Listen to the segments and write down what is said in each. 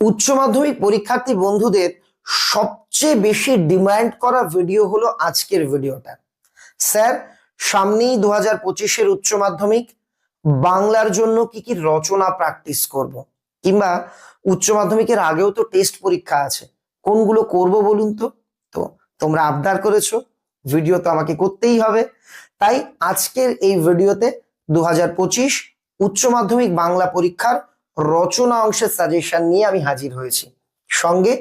উচ্চ মাধ্যমিক পরীক্ষার্থী বন্ধুদের সবচেয়ে বেশি ডিমান্ড করা ভিডিও হলো আজকের ভিডিওটা স্যার, সামনেই দু হাজার পঁচিশের উচ্চ মাধ্যমিক, বাংলার জন্য কি কি রচনা প্র্যাকটিস করব। কিংবা উচ্চ মাধ্যমিকের আগেও তো টেস্ট পরীক্ষা আছে, কোনগুলো করব বলুন তো? তো তোমরা আবদার করেছ ভিডিও তো আমাকে করতেই হবে। তাই আজকের এই ভিডিওতে দু হাজার পঁচিশ উচ্চ মাধ্যমিক বাংলা পরীক্ষার রচনা অংশের সাজেশন নিয়ে আমি হাজির হয়েছি। সঙ্গে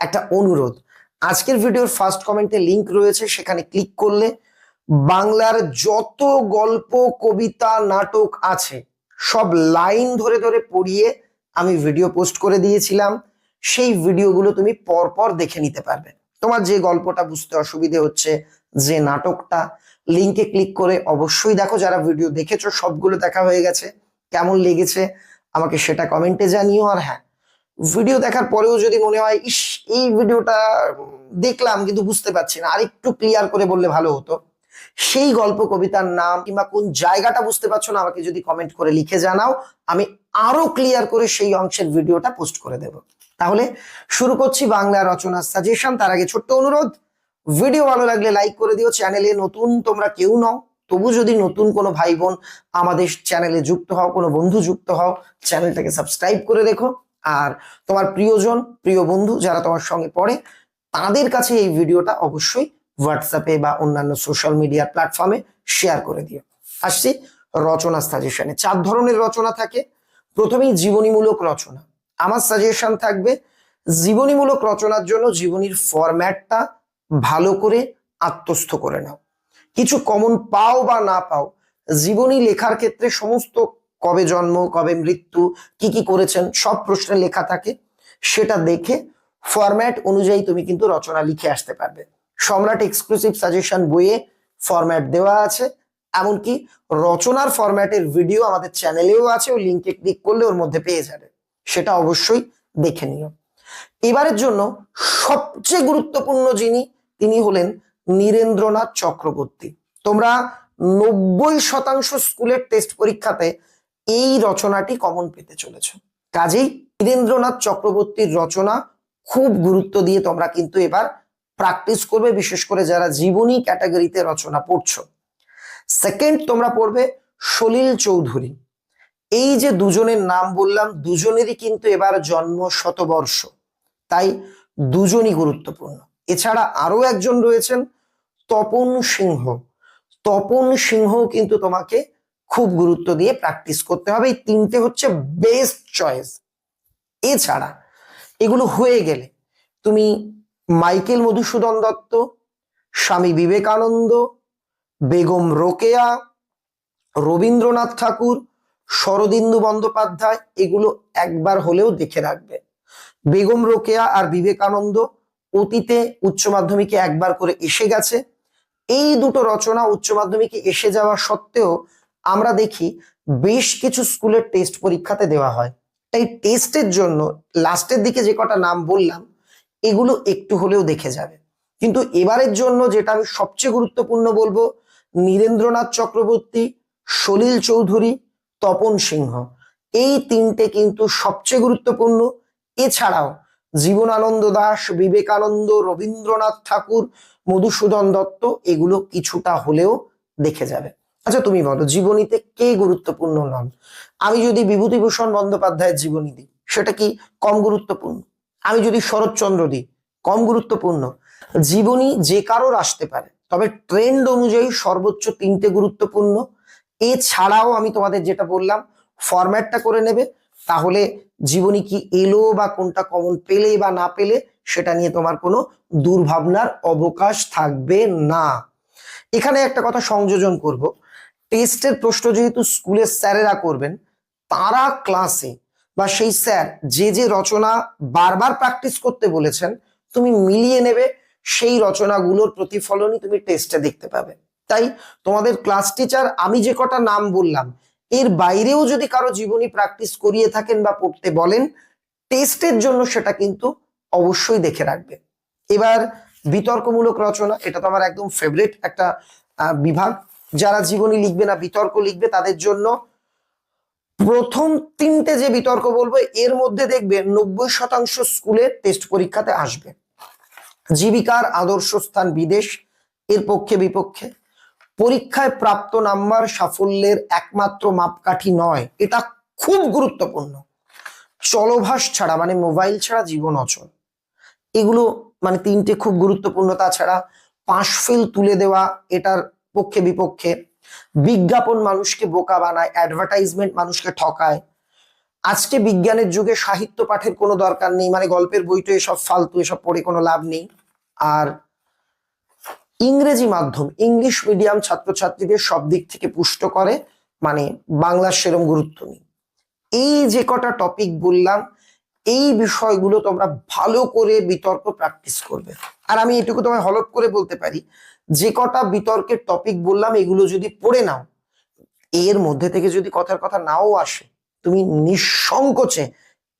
একটা অনুরোধ। আজকের ভিডিওর ফার্স্ট কমেন্টে লিংক রয়েছে, সেখানে ক্লিক করলে বাংলার যত গল্প, কবিতা, নাটক আছে, সব লাইন ধরে ধরে পড়িয়ে আমি ভিডিও পোস্ট করে দিয়েছিলাম। সেই ভিডিওগুলো তুমি পরপর দেখে নিতে পারবে। তোমার যে গল্পটা বুঝতে অসুবিধে হচ্ছে, যে নাটকটা লিংকে ক্লিক করে অবশ্যই দেখো, যারা ভিডিও দেখেছ, সবগুলো দেখা হয়ে গেছে। কেমন লেগেছে? আমাকে সেটা কমেন্টে জানিও আর হ্যাঁ ভিডিও দেখার পরেও যদি মনে হয়, ইস, এই ভিডিওটা দেখলাম কিন্তু বুঝতে পারছি না। আর একটু ক্লিয়ার করে বললে ভালো হতো। সেই গল্প কবিতার নাম কিংবা কোন জায়গাটা বুঝতে পারছ না, আমাকে যদি কমেন্ট করে লিখে জানাও, আমি আরও ক্লিয়ার করে সেই অংশের ভিডিওটা পোস্ট করে দেব। তাহলে শুরু করছি বাংলা রচনার সাজেশন তার আগে ছোট্ট অনুরোধ, ভিডিও ভালো লাগলে লাইক করে দিও, চ্যানেলে নতুন তোমরা কেউ নও। তবু যদি নতুন কোনো ভাই বোন আমাদের চ্যানেলে যুক্ত হও, কোনো বন্ধু যুক্ত হও চ্যানেলটাকে সাবস্ক্রাইব করে রেখো। আর তোমার প্রিয়জন, প্রিয় বন্ধু যারা তোমার সঙ্গে পড়ে, তাদের কাছে এই ভিডিওটা অবশ্যই হোয়াটসঅ্যাপে বা অন্যান্য সোশ্যাল মিডিয়ার প্ল্যাটফর্মে শেয়ার করে দিও। আসছি রচনা সাজেশনে চার ধরনের রচনা থাকে। প্রথমেই জীবনীমূলক রচনা। আমার সাজেশন থাকবে, জীবনীমূলক রচনার জন্য জীবনীর ফরম্যাটটা ভালো করে আত্মস্থ করে নাও। কিছু কমন পাও বা না পাও, জীবনী লেখার ক্ষেত্রে সমস্ত কবে জন্ম, কবে মৃত্যু, কি কি করেছেন, সব প্রশ্নে লেখা থাকে, সেটা দেখে ফরম্যাট অনুযায়ী তুমি কিন্তু রচনা লিখে আসতে পারবে। সম্রাট এক্সক্লুসিভ সাজেশন বইয়ে ফরম্যাট দেওয়া আছে, এমনকি রচনার ফরম্যাটের ভিডিও আমাদের চ্যানেলেও আছে, ওই লিঙ্কে ক্লিক করলে ওর মধ্যে পেয়ে যাবে, সেটা অবশ্যই দেখে নিও। এবারের জন্য সবচেয়ে গুরুত্বপূর্ণ যিনি, তিনি হলেন নীরেন্দ্রনাথ চক্রবর্তী। তোমরা নব্বই শতাংশ স্কুলের টেস্ট পরীক্ষাতে এই রচনাটি কমন পেতে চলেছ। কাজেই নীরেন্দ্রনাথ চক্রবর্তীর রচনা খুব গুরুত্ব দিয়ে তোমরা কিন্তু এবার প্র্যাকটিস করবে, বিশেষ করে যারা জীবনী ক্যাটাগরিতে রচনা পড়ছো। সেকেন্ড তোমরা পড়বে সলিল চৌধুরী। এই যে দুজনের নাম বললাম, দুজনেরই কিন্তু এবার জন্ম শতবর্ষ। তাই দুজনই গুরুত্বপূর্ণ। এছাড়া আরও একজন রয়েছেন, তপন সিংহ। তপন সিংহ কিন্তু তোমাকে খুব গুরুত্ব দিয়ে প্র্যাকটিস করতে হবে। এই তিনটে হচ্ছে বেস্ট চয়েস এছাড়া এগুলো হয়ে গেলে তুমি মাইকেল মধুসূদন দত্ত, স্বামী বিবেকানন্দ, বেগম রোকেয়া, রবীন্দ্রনাথ ঠাকুর, শরদিন্দু বন্দ্যোপাধ্যায়, এগুলো একবার হলেও দেখে রাখবে। বেগম রোকেয়া আর বিবেকানন্দ অতীতে উচ্চ মাধ্যমিকে একবার করে এসে গেছে। এই দুটো রচনা উচ্চ মাধ্যমিকে এসে যাওয়া সত্ত্বেও আমরা দেখি বেশ কিছু স্কুলের টেস্ট পরীক্ষাতে দেওয়া হয়। তাই টেস্টের জন্য লাস্টের দিকে যে কটা নাম বললাম, এগুলো একটু হলেও দেখে যাবে। কিন্তু এবারের জন্য যেটা আমি সবচেয়ে গুরুত্বপূর্ণ বলব, নীরেন্দ্রনাথ চক্রবর্তী, সলিল চৌধুরী, তপন সিংহ। এই তিনটে কিন্তু সবচেয়ে গুরুত্বপূর্ণ। এছাড়াও জীবনানন্দ দাস, বিবেকানন্দ, রবীন্দ্রনাথ ঠাকুর, মধুসূদন দত্ত, এগুলো কিছুটা হলেও দেখে যাবে। আচ্ছা তুমি বলো, জীবনীতে কে গুরুত্বপূর্ণ নন? আমি যদি বিভূতিভূষণ বন্দ্যোপাধ্যায়ের জীবনী দিই, সেটা কি কম গুরুত্বপূর্ণ? আমি যদি শরৎচন্দ্র দিই, কম গুরুত্বপূর্ণ? জীবনী যে কারোর আসতে পারে, তবে ট্রেন্ড অনুযায়ী সর্বোচ্চ তিনটে গুরুত্বপূর্ণ। এছাড়াও আমি তোমাদের যেটা বললাম ফরম্যাটটা করে নেবে, তাহলে জীবনী কি এলো বা কোনটা কমন পেলে বা না পেলে, সেটা নিয়ে তোমার কোনো দুর্ভাবনার অবকাশ থাকবে না। এখানে একটা কথা সংযোজন করব। টেস্টের প্রশ্ন যেহেতু স্কুলের স্যারেরা করবেন, তারা ক্লাসে বা সেই স্যার যে যে রচনা বারবার প্র্যাকটিস করতে বলেছেন, তুমি মিলিয়ে নেবে, সেই রচনাগুলোর প্রতিফলনই তুমি টেস্টে দেখতে পাবে। তাই তোমাদের ক্লাস টিচার আমি যে কটা নাম বললাম এর বাইরেও যদি কারও জীবনী প্র্যাকটিস করিয়ে থাকেন বা পড়তে বলেন টেস্টের জন্য সেটা কিন্তু অবশ্যই দেখে রাখবে। এবার বিতর্কমূলক রচনা, এটা তো আমার একদম ফেভারিট একটা বিভাগ। যারা জীবনী লিখবে না, বিতর্ক লিখবে, তাদের জন্য প্রথম তিনটে যে বিতর্ক বলব, এর মধ্যে দেখবে নব্বই শতাংশ স্কুলে টেস্ট পরীক্ষাতে আসবে। জীবিকার আদর্শ স্থান বিদেশ, এর পক্ষে বিপক্ষে পরীক্ষায় প্রাপ্ত নাম্বার সাফল্যের একমাত্র মাপকাঠি নয়। এটা খুব গুরুত্বপূর্ণ। চলভাস ছাড়া মানে মোবাইল ছাড়া জীবন অচল। এগুলো মানে তিনটে খুব গুরুত্বপূর্ণ। তাছাড়া পাশ ফেল তুলে দেওয়া, এটার পক্ষে বিপক্ষে। বিজ্ঞাপন মানুষকে বোকা বানায় অ্যাডভার্টাইজমেন্ট মানুষকে ঠকায়। আজকে বিজ্ঞানের যুগে সাহিত্য পাঠের কোনো দরকার নেই মানে গল্পের বইটো এসব ফালতু, এসব পড়ে কোনো লাভ নেই। আর ইংরেজি মাধ্যম ইংলিশ মিডিয়াম ছাত্রছাত্রীদের সব দিক থেকে পুষ্ট করে মানে বাংলার সেরম গুরুত্ব নেই। এই যে কটা টপিক বললাম, এই বিষয়গুলো তোমরা ভালো করে বিতর্ক প্র্যাকটিস করবে। আর আমি এটুকু তোমায় হলপ করে বলতে পারি, যে কটা বিতর্কের টপিক বললাম, এগুলো যদি পড়ে নাও, এর মধ্যে থেকে যদি কথার কথা নাও আসে, তুমি নিঃসংকোচে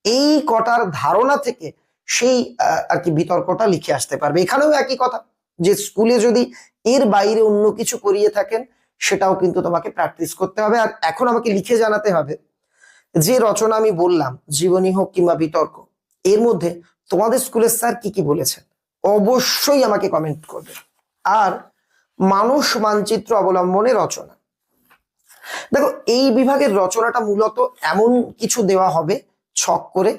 এই কটার ধারণা থেকে সেই আর কি বিতর্কটা লিখে আসতে পারবে। এখানেও একই কথা। যে স্কুলে যদি এর বাইরে অন্য কিছু করিয়ে থাকেন, সেটাও কিন্তু তোমাকে প্র্যাকটিস করতে হবে। আর এখন আমাকে লিখে জানাতে হবে, যে রচনা আমি বললাম, জীবনী হোক কিংবা বিতর্ক, এর মধ্যে তোমাদের স্কুলের স্যার কি কি বলেছেন? অবশ্যই আমাকে কমেন্ট করবে। আর মানুষ মানচিত্র অবলম্বনে রচনা। দেখো, এই বিভাগের রচনাটা মূলত এমন কিছু দেওয়া হবে, ছক করে,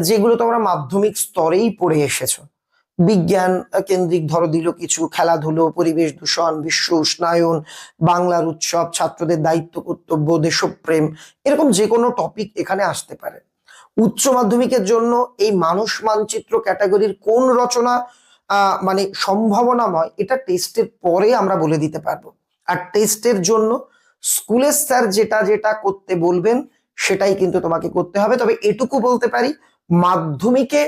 যেগুলো তোমরা মাধ্যমিক স্তরেই পড়ে এসেছ। বিজ্ঞান কেন্দ্রিক ধরো দিল কিছু, খেলাধুলো, পরিবেশ দূষণ, বিশ্ব উষ্ণায়ন, বাংলার উৎসব, ছাত্রদের দায়িত্ব, কর্তব্য, দেশপ্রেম, এরকম যে কোনো টপিক এখানে আসতে পারে। উচ্চ মাধ্যমিকের জন্য এই মানুষ মানচিত্র ক্যাটাগরির কোন রচনা মানে সম্ভাবনাময় এটা টেস্টের পরে আমরা বলে দিতে পারব। আর টেস্টের জন্য স্কুলের স্যার যেটা যেটা করতে বলবেন, সেটাই কিন্তু তোমাকে করতে হবে। তবে এটুকু বলতে পারি, মাধ্যমিকে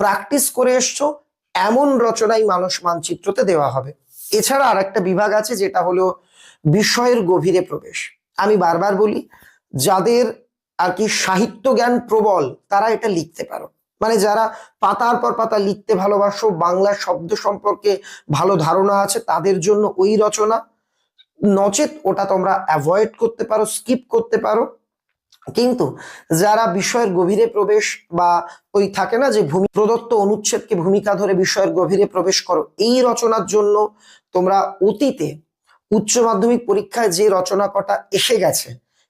প্র্যাকটিস করে এসছো এমন রচনাই মানুষ মানচিত্রতে দেওয়া হবে। এছাড়া আর একটা বিভাগ আছে যেটা হলো বিষয়ের গভীরে প্রবেশ। আমি বারবার বলি, যাদের আর কি সাহিত্য জ্ঞান প্রবল, তারা এটা লিখতে পারো। মানে যারা পাতার পর পাতা লিখতে ভালোবাসো, বাংলা শব্দ সম্পর্কে ভালো ধারণা আছে, তাদের জন্য ওই রচনা। নচেত ওটা তোমরা অ্যাভয়েড করতে পারো স্কিপ করতে পারো। কিন্তু যারা বিষয়ের গভীরে প্রবেশ বা ওই থাকে না যে ভূমি প্রদত্ত অনুচ্ছেদকে ভূমিকা ধরে বিষয়ের গভীরে প্রবেশ করো, এই রচনার জন্য তোমরা অতীতে উচ্চ মাধ্যমিক পরীক্ষায় যে রচনা কটা এসে গেছে,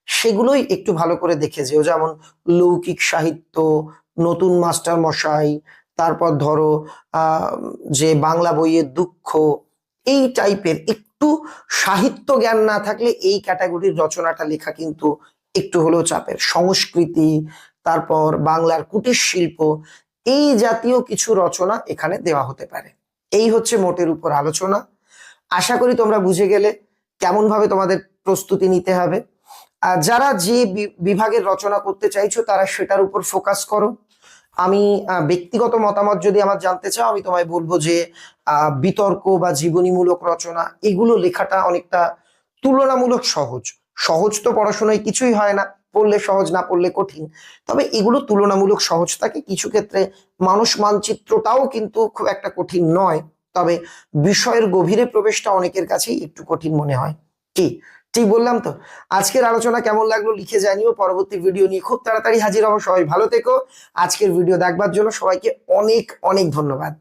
সেগুলোই একটু ভালো করে দেখে যেও যেমন লৌকিক সাহিত্য, নতুন মাস্টার মশাই, তারপর ধরো যে বাংলা বইয়ের দুঃখ, এই টাইপের একটু সাহিত্য জ্ঞান না থাকলে এই ক্যাটাগরির রচনাটা লেখা কিন্তু একটু হলেও চাপের। সংস্কৃতি, তারপর বাংলার কুটির শিল্প, এই জাতীয় কিছু রচনা এখানে দেওয়া হতে পারে। এই হচ্ছে মোটের উপর আলোচনা। আশা করি তোমরা বুঝে গেলে কেমন ভাবে তোমাদের প্রস্তুতি নিতে হবে। আর যারা যে বিভাগের রচনা করতে চাইছো, তারা সেটার উপর ফোকাস করো। আমি ব্যক্তিগত মতামত যদি আমার জানতে চাও, আমি তোমায় বলব যে বিতর্ক বা জীবনীমূলক রচনা, এগুলো লেখাটা অনেকটা তুলনামূলক সহজ। সহজ তো পড়াশোনায় কিছুই হয় না, পড়লে সহজ, না পড়লে কঠিন। তবে এগুলো তুলনামূলক সহজ থাকে। কিছু ক্ষেত্রে মানুষ মানচিত্রটাও কিন্তু খুব একটা কঠিন নয়। তবে বিষয়ের গভীরে প্রবেশটা অনেকের কাছেই একটু কঠিন মনে হয়। কি? ঠিক বললাম তো? আজকের আলোচনা কেমন লাগল লিখে জানিও। পরবর্তী ভিডিও নিয়ে খুব তাড়াতাড়ি হাজির হব। সবাই ভালো থেকো। আজকের ভিডিও দেখবার জন্য সবাইকে অনেক অনেক ধন্যবাদ।